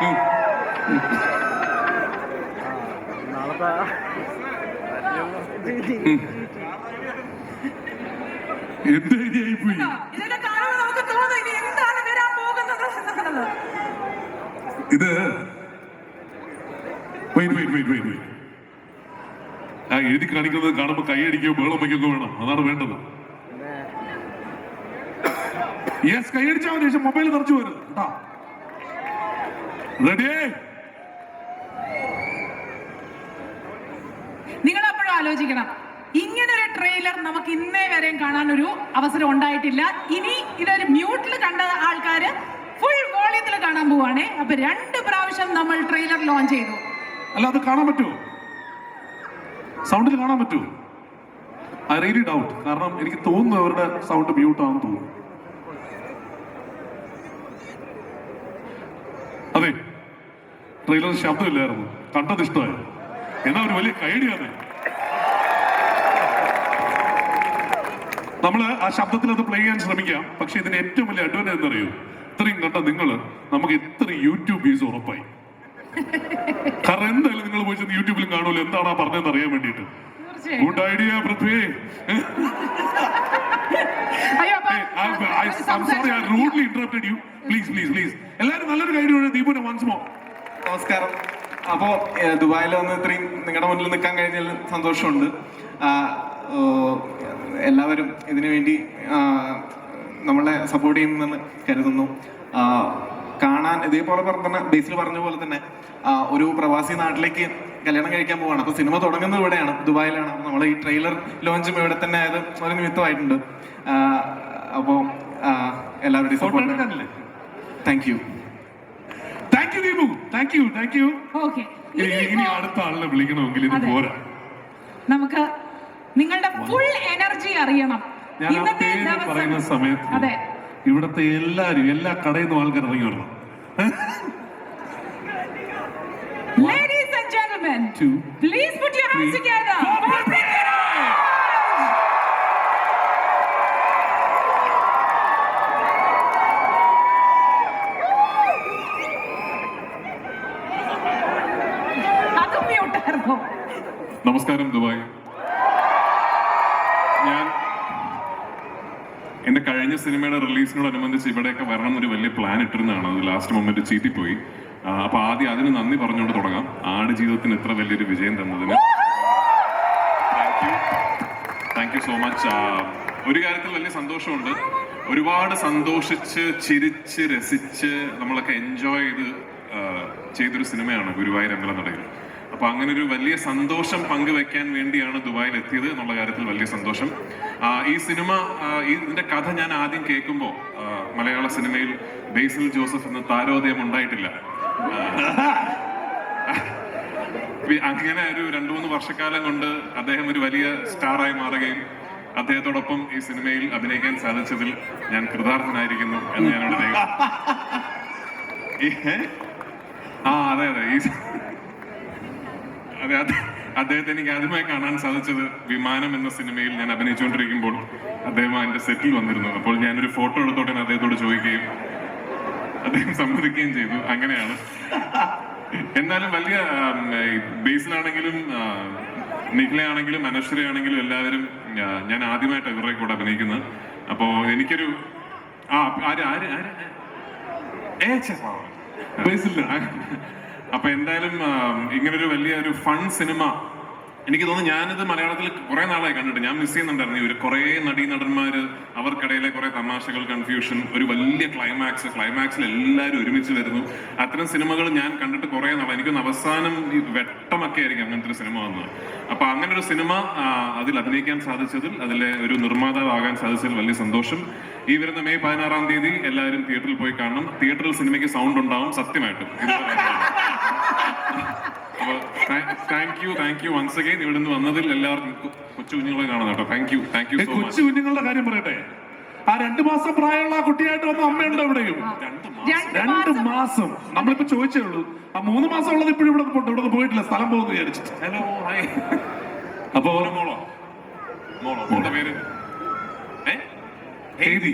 പോയി? ഇത് wait wait wait wait wait ആ എഴുതി കാണിക്കുന്നത് കാണുമ്പോൾ കൈയടിക്കുകയോ ബേളം വയ്ക്കുകയോ വേണം. അതാണ് വേണ്ടത്. യെസ് കൈയടിച്ചാൽ ശേഷം മൊബൈൽ നിറച്ചു വരും കേട്ടോ? റെഡി? നിങ്ങൾ അപ്പോഴും ആലോചിക്കണം. ഇങ്ങനൊരു ട്രെയിലർ നമുക്ക് ഇന്നേ വരെയും കാണാൻ ഒരു അവസരം ഉണ്ടായിട്ടില്ല. ഇനി ഇതൊരു മ്യൂട്ടിൽ കണ്ട ആൾക്കാര് ഫുൾ വോളിയത്തിൽ കാണാൻ പോവാണേ. അപ്പൊ രണ്ട് പ്രാവശ്യം നമ്മൾ ട്രെയിലർ ലോഞ്ച് ചെയ്തു. അല്ല അത് കാണാൻ പറ്റുമോ സൗണ്ടിൽ കാണാൻ പറ്റുമോ ഐ റിയലി ഡൗട്ട് കാരണം എനിക്ക് തോന്നുന്നു അവരുടെ സൗണ്ട് മ്യൂട്ട് ആണെന്ന് തോന്നുന്നു. അതെ. ട്രെയിലർ ശബ്ദമില്ലായിരുന്നു. കണ്ടത് ഇഷ്ടമായി. എന്നാ ഒരു വലിയ കൈഡിയാണ് നമ്മൾ ആ ശബ്ദത്തിൽ അത് പ്ലേ ചെയ്യാൻ ശ്രമിക്കാം. പക്ഷെ ഇതിന് ഏറ്റവും വലിയ അഡ്വാന്റേജ് എന്നറിയോ? ഇത്രയും കണ്ട നിങ്ങൾ നമുക്ക് ഇത്ര യൂട്യൂബ് വ്യൂസ് ഉറപ്പായി. കാരണം എന്തായാലും നിങ്ങൾ പോയി ചെന്ന് യൂട്യൂബിലും കാണുമല്ലോ എന്താണ് ആ പറഞ്ഞതെന്ന് അറിയാൻ വേണ്ടിയിട്ട്. തീർച്ചയായും. Good idea Prithvi. Rudely interrupted you please please please എല്ലാവരും നല്ലൊരു ഐഡിയ ദീപുനെ വൺസ് മോ നമസ്കാരം. അപ്പോ ഏഹ്, ദുബായിൽ വന്ന് ഇത്രയും നിങ്ങളുടെ മുന്നിൽ നിൽക്കാൻ കഴിഞ്ഞതിൽ സന്തോഷമുണ്ട്. എല്ലാവരും ഇതിനു വേണ്ടി നമ്മളെ സപ്പോർട്ട് ചെയ്യുമെന്ന് കരുതുന്നു. കാണാൻ ഇതേപോലെ പറഞ്ഞ ബേസിൽ പറഞ്ഞ പോലെ തന്നെ ഒരു പ്രവാസി നാട്ടിലേക്ക് കല്യാണം കഴിക്കാൻ പോവാണ്. അപ്പൊ സിനിമ തുടങ്ങുന്നത് ഇവിടെയാണ് ദുബായിലാണ്. നമ്മൾ ഈ ട്രെയിലർ ലോഞ്ചും ഇവിടെ തന്നെ ആയത് ഒരു നിമിത്തമായിട്ടുണ്ട്. അപ്പോൾ അപ്പോ എല്ലാവരുടെയും support thank you thank you thank you okay ഇനി അടുത്ത ആളിനെ വിളിക്കണമെങ്കിൽ ഇത് പോരാ. നമുക്ക് നിങ്ങളുടെ ഫുൾ എനർജി അറിയണം. ഞാൻ ഇന്നത്തെ പേര് പറയുന്ന സമയത്ത് അതെ. ഇവിടത്തെ എല്ലാരും എല്ലാ കടയിൽ നിന്നും ആൾക്കാർ ഇറങ്ങി വരണം. Ladies and gentlemen, Two, please put your hands together. നമസ്കാരം ദുബായ്. ഞാൻ എന്റെ കഴിഞ്ഞ സിനിമയുടെ റിലീസിനോടനുബന്ധിച്ച് ഇവിടെയൊക്കെ വരണം എന്നൊരു വലിയ പ്ലാൻ ഇട്ടിരുന്നതാണ്. അത് ലാസ്റ്റ് മൊമെന്റ് ചീറ്റിപ്പോയി. പോയി അപ്പൊ ആദ്യം അതിന് നന്ദി പറഞ്ഞുകൊണ്ട് തുടങ്ങാം. ആട് ജീവിതത്തിന് ഇത്ര വലിയൊരു വിജയം തന്നതിന്. താങ്ക് യു സോ മച്ച് ഒരു കാര്യത്തിൽ വലിയ സന്തോഷമുണ്ട്. ഒരുപാട് സന്തോഷിച്ച് ചിരിച്ച് രസിച്ച് നമ്മളൊക്കെ എൻജോയ് ചെയ്ത് ചെയ്തൊരു സിനിമയാണ് ഗുരുവായൂർ അമ്പലനടയിൽ. അപ്പൊ അങ്ങനെ ഒരു വലിയ സന്തോഷം പങ്കുവെക്കാൻ വേണ്ടിയാണ് ദുബായിൽ എത്തിയത് എന്നുള്ള കാര്യത്തിൽ വലിയ സന്തോഷം. ഈ സിനിമ ഇതിന്റെ കഥ ഞാൻ ആദ്യം കേൾക്കുമ്പോൾ മലയാള സിനിമയിൽ ബേസിൽ ജോസഫ് എന്ന താരോദയം ഉണ്ടായിട്ടില്ല. അങ്ങനെ ഒരു രണ്ടു മൂന്ന് വർഷക്കാലം കൊണ്ട് അദ്ദേഹം ഒരു വലിയ സ്റ്റാറായി മാറുകയും അദ്ദേഹത്തോടൊപ്പം ഈ സിനിമയിൽ അഭിനയിക്കാൻ സാധിച്ചതിൽ ഞാൻ കൃതാർത്ഥനായിരിക്കുന്നു എന്ന് ഞാനോട് ആ അതെ അതെ. ഈ അതെ അദ്ദേഹത്തെ എനിക്ക് ആദ്യമായി കാണാൻ സാധിച്ചത് വിമാനം എന്ന സിനിമയിൽ ഞാൻ അഭിനയിച്ചുകൊണ്ടിരിക്കുമ്പോൾ അദ്ദേഹം അതിന്റെ സെറ്റിൽ വന്നിരുന്നു. അപ്പോൾ ഞാനൊരു ഫോട്ടോ എടുത്തോടെ അദ്ദേഹത്തോട് ചോദിക്കുകയും അദ്ദേഹം സമ്മതിക്കുകയും ചെയ്തു. അങ്ങനെയാണ്. എന്നാലും വലിയ ബേസിലാണെങ്കിലും നിഖിലയാണെങ്കിലും അനശ്വരയാണെങ്കിലും എല്ലാവരും ഞാൻ ആദ്യമായിട്ട് ഇവരുടെ കൂടെ അഭിനയിക്കുന്നത്. അപ്പോ എനിക്കൊരു ആ ആര് ആര് ആര് ഏ അപ്പൊ എന്തായാലും ഇങ്ങനൊരു വലിയ ഒരു ഫൺ സിനിമ എനിക്ക് തോന്നുന്നു ഞാനിത് മലയാളത്തിൽ കുറെ നാളായി കണ്ടിട്ട്. ഞാൻ മിസ് ചെയ്യുന്നുണ്ടായിരുന്നു. ഒരു കുറെ നടീ നടന്മാര് അവർക്കിടയിലെ കുറെ തമാശകൾ കൺഫ്യൂഷൻ ഒരു വലിയ ക്ലൈമാക്സ് ക്ലൈമാക്സിൽ എല്ലാവരും ഒരുമിച്ച് വരുന്നു. അത്തരം സിനിമകൾ ഞാൻ കണ്ടിട്ട് കുറെ നാളായി. എനിക്കൊന്ന് അവസാനം ഈ വെട്ടമൊക്കെ ആയിരിക്കും അങ്ങനത്തെ ഒരു സിനിമ വന്നത്. അപ്പൊ അങ്ങനെ ഒരു സിനിമ അതിൽ അഭിനയിക്കാൻ സാധിച്ചതിൽ അതിലെ ഒരു നിർമ്മാതാവാകാൻ സാധിച്ചതിൽ വലിയ സന്തോഷം. ഈ വരുന്ന മെയ് പതിനാറാം തീയതി എല്ലാവരും തിയേറ്ററിൽ പോയി കാണണം. തിയേറ്ററിൽ സിനിമയ്ക്ക് സൗണ്ട് ഉണ്ടാവും സത്യമായിട്ടും. ഇതുപോലെ അപ്പൊ thank you thank you once again ഇവിടെ നിന്ന് വന്നതിൽ എല്ലാവർക്കും കൊച്ചു കുഞ്ഞുങ്ങളെ കാണാം കേട്ടോ. താങ്ക് യു താങ്ക് യു കൊച്ചു കുഞ്ഞുങ്ങളുടെ കാര്യം പറയട്ടെ. ആ രണ്ടു മാസം പ്രായമുള്ള ആ കുട്ടിയായിട്ട് വന്ന അമ്മയുണ്ടോ ഇവിടെയും? രണ്ട് മാസം. നമ്മളിപ്പോ ചോദിച്ചേ ഉള്ളൂ. ആ മൂന്ന് മാസം ഉള്ളത് ഇപ്പോഴും ഇവിടെ പോട്ടെ ഇവിടെ പോയിട്ടില്ല. സ്ഥലം പോകുന്നു വിചാരിച്ചിട്ട് ഹലോ ഹായ് അപ്പോ മോളോ മോളോ. മോളുടെ പേര്? ഏ? ഹേതി.